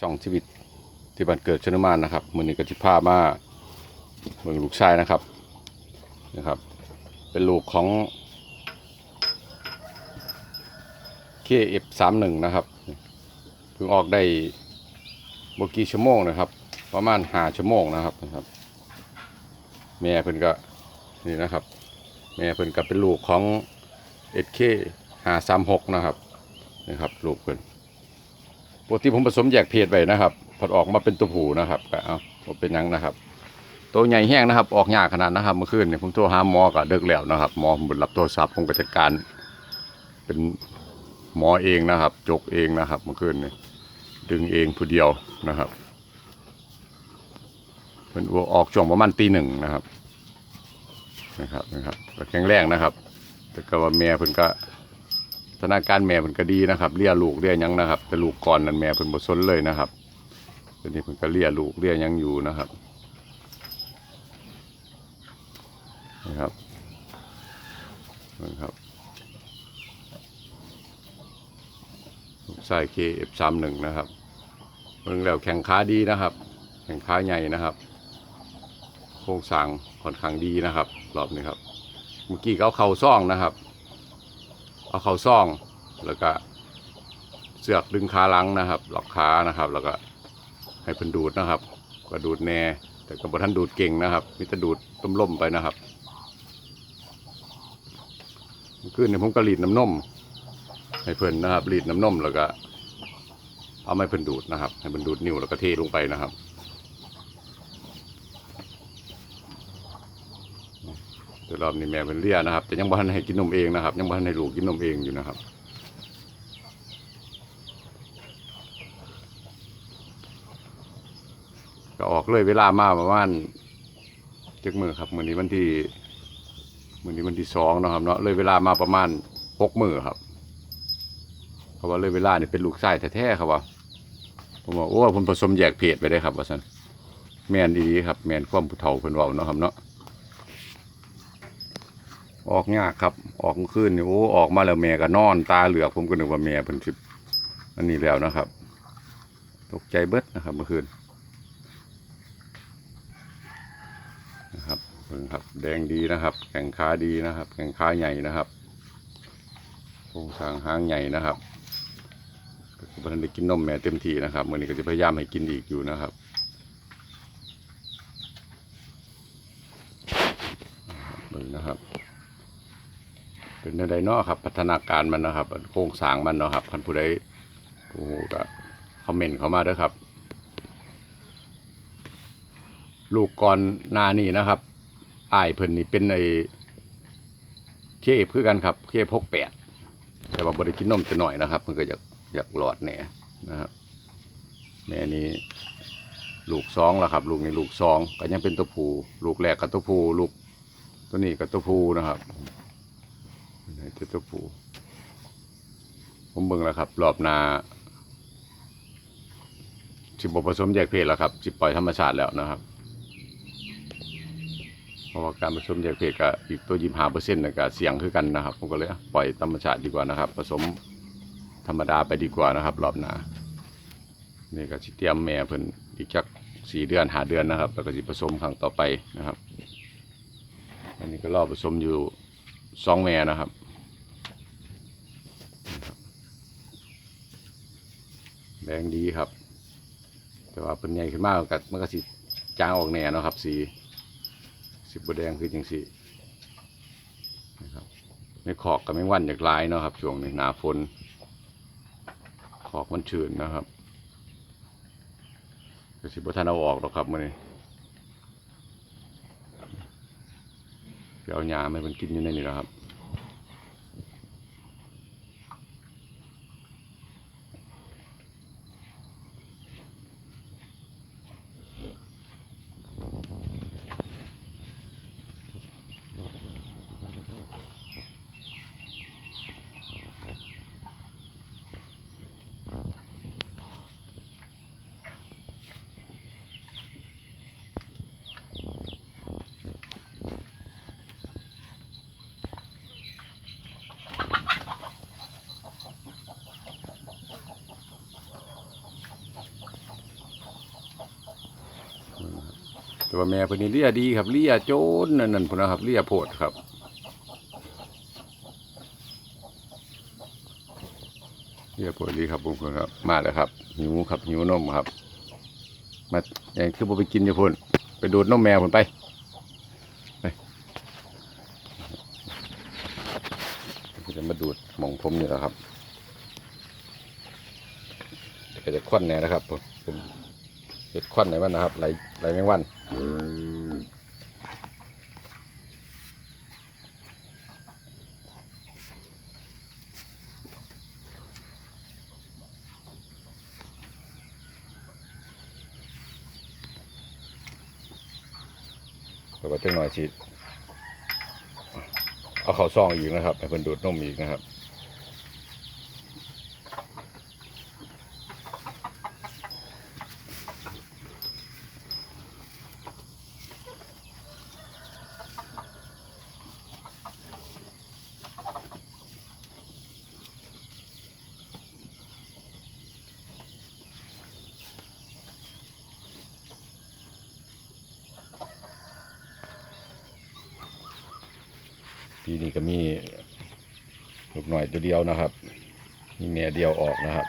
ช่องชีวิตที่บ้านเกิดชนมานนะครับมือนี้ก็จิพามาเมืองลูกชายนะครับนะครับ เป็นลูกของ KF31 นะครับเพิ่งออกได้บกี่ชั่วโมงนะครับ ประมาณหาชั่วโมงนะครับนะครับ แม่เพิ่นก็นี่นะครับ แม่เพิ่นก็เป็นลูกของ SK 536นะครับนี่ครับลูกเพิ่น ปกติผมผสมแยกเพศไว้นะครับพอออกมาเป็นตัวผูนะครับก็เอาเป็นยังนะครับ ตัวใหญ่แห้งนะครับ ออกยากขนาดนะครับ เมื่อคืนเนี่ยผมโทรหาหมอก็เดึกแล้วนะครับหมอผมรับโทรศัพท์ผมก็จัดการ เป็นหมอเองนะครับ จกเองนะครับ เมื่อคืนเนี่ยดึงเองผู้เดียวนะครับเป็นวัวออกช่วงประมาณตีหนึ่งนะครับนะครับนะครับแข็งแรงนะครับ แต่ก็ว่าแม่เพิ่นก็ สถานการณ์แม่เพิ่นก็ดีนะครับเลี้ยลูกเลี้ยยังนะครับ แต่ลูกก่อนนั้นแม่เพิ่นบ่สนเลยนะครับตอนนี้เพิ่นก็เลี้ยลูกเลี้ยยังอยู่นะครับนะครับนะครับลูกชาย KF31 นะครับเบิ่งแล้วแข่งขาดีนะครับ แข่งขาใหญ่นะครับ โครงสร้างค่อนข้างดีนะครับรอบนี้ครับเมื่อกี้เอาเข่าซ่องนะครับ เอาเข่าซ่องแล้วก็เสือกดึงขาหลังนะครับ หลอกขานะครับ แล้วก็ให้เพิ่นดูดนะครับ ก็ดูดแน่ แต่ก็บ่ทันดูดเก่งนะครับมีแต่ดูดล่มๆไปนะครับเมื่อคืนผมก็รีดน้ำนมให้เพิ่นนะครับรีดน้ำนมแล้วก็เอาไม้เพิ่นดูดนะครับ ให้เพิ่นดูดนิ้วแล้วก็เทลงไปนะครับ แต่รอบนี้แม่เป็นเลี้ยนะครับ แต่ยังบ่ทันให้กินนมเองนะครับ ยังบ่ทันให้ลูกกินนมเองอยู่นะครับก็ออกเลยเวลามาประมาณเจ็ดมือครับมือนี้วันที่มือนี้วันที่สองนะครับเนาะเลยเวลามาประมาณหกมือครับเพราะว่าเลยเวลาเนี่เป็นลูกชายแท้ๆครับว่าผมว่าโอ้ผมผสมแยกเพศไปได้ครับว่าซั่นแมนดีครับแมนความผู้เฒ่าเพิ่นเว้าเนาะครับเนาะ ออกยากครับ ออกเมื่อคืนนี่โอ้ออกมาแล้วแม่ก็นอนตาเหลือกผมก็นึกว่าแม่เพิ่นสิอันนี้แล้วนะครับ ตกใจเบิดนะครับเมื่อคืนนะครับเพิ่งครับ แดงดีนะครับ แข่งขาดีนะครับ แข่งขาใหญ่นะครับโครงสร้างหางใหญ่นะครับก็พันได้กินนมแม่เต็มที่นะครับเมื้อนี้ก็จะพยายามให้กินอีกอยู่นะครับ เบิ่งนะครับ เป็น ในใดเนาะครับ พัฒนาการมันนะครับ โครงสร้างมันเนาะครับคันผู้ใดโอ้โหก็คอมเมนต์เข้ามาด้อครับ ลูกก่อนหนานี่นะครับอ้ายเพิ่นนี่เป็นไอเคฟคือกันครับเคฟหกแปดแต่ว่าบริกินนมจะหน่อยนะครับมันก็อยากอยากหลอดแหน่นะครับแม่นี้ลูกสองแล้วครับ ลูกนี่ลูกสองก็ยังเป็นตัวผู้ลูกแรกกับตัวผู้ลูกตัวนี้กับตัวผู้นะครับ นี่คือตัวผู้ผมเบิ่งแล้วครับ รอบนาสิบผสมแยกเพศแล้วครับสิปล่อยธรรมชาติแล้วนะครับเพราะว่าการผสมแยกเพศกับอีกตัวยิมหาเปอร์เซ็นต์ก็เสี่ยงคือกันนะครับ ผมก็เลยปล่อยธรรมชาติดีกว่านะครับ ผสมธรรมดาไปดีกว่านะครับ รอบนานี่ก็สิเตรียมแม่เพิ่นอีกจักสี่เดือนหาเดือนนะครับ แล้วก็สิผสมครั้งต่อไปนะครับ อันนี้ก็รอผสมอยู่สองแม่นะครับ แดงดีครับ แต่ว่าเป็นใหญ่ขึ้นมากกับมันก็สิจางออกแน่นะครับ สีสีบแดงคือจังสีนะครับในขอกกับแมงวันจากลายเนาะครับช่วงนี้หนาฝนขอกมันชื้นนะครับก็สิบทันเอาออกหรอกครับมื่อนี้เดี๋ยวเอาหญ้าไม่มันกินอยู่ในนี้แล้วครับ ว่าแม่เพิ่นนี่เลียดีครับเลียโจนนั่นนั่นพุ่นนะครับเลียโพดครับเลียโพดดีครับผมครับ มาแล้วครับ หิวครับหิวนมครับ มาอย่างคือบ่ไปกินอยู่พุ่นไปดูดนมแมวพุ่นไปไปจะมาดูดมองผมนี่แหละครับก็จะควันแน่นะครับผมผมเห็ดควันไหนมันนะครับไหลไหลแมงวัน แล้วก็จังหน่อยสิเอาเข้าซองอีกนะครับให้เพิ่นดูดนมอีกนะครับ ปีนี้ก็มีลูกหน่อยตัวเดียวนะครับ มีแม่เดียวออกนะครับ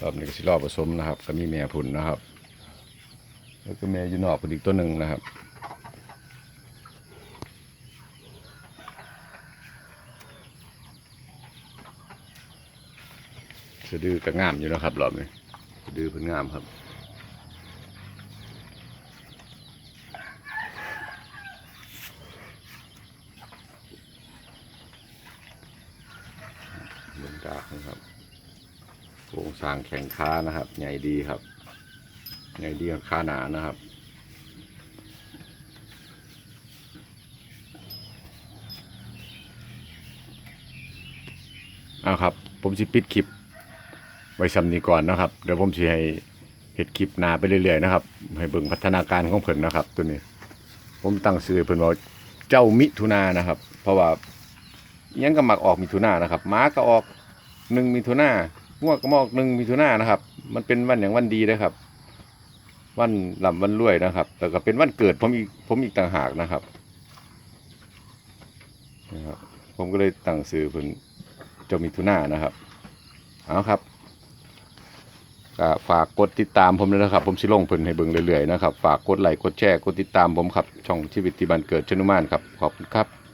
รอบนี้ก็สิรอบผสมนะครับ ก็มีแม่ผุนนะครับ แล้วก็แม่ยูนอกผุนอีกตัวหนึ่งนะครับสะดือก็งามอยู่นะครับรอบนี้สะดือเพิ่นงามครับ นดากนะครับโครงสร้างแข็งค้านะครับ ใหญ่ดีครับ ใหญ่ดีกับค้าหนานะครับเอาครับ ผมสิปิดคลิป ไว้ซ้ำนี้ก่อนนะครับ เดี๋ยวผมสิให้เห็ดคลิปนาไปเรื่อยๆนะครับ ให้เบิ่งพัฒนาการของเพิ่นนะครับ ตัวนี้ ผมตั้งชื่อเพิ่นว่าเจ้ามิถุนานะครับ เพราะว่ายังก็มักออกมิถุนานะครับม้าก็ออก หนึ่งมิถุนาง่วงก็มอกหนึ่งมิถุนานะครับ มันเป็นวันอย่างวันดีนะครับ วันลำวันรวยนะครับแต่ก็เป็นวันเกิดผมอีกผมอีกต่างหากนะครับนะครับผมก็เลยตั้งสื่อเป็นเจ้ามิถุนานะครับเอาครับก็ฝากกดติดตามผมด้วยนะครับ ผมสิลงเพิ่นให้เบิ่งเรื่อยๆนะครับ ฝากกดไลค์กดแชร์กดติดตามผมครับ ช่องชีวิตที่บ้านเกิดชนุมานครับ ขอบคุณครับ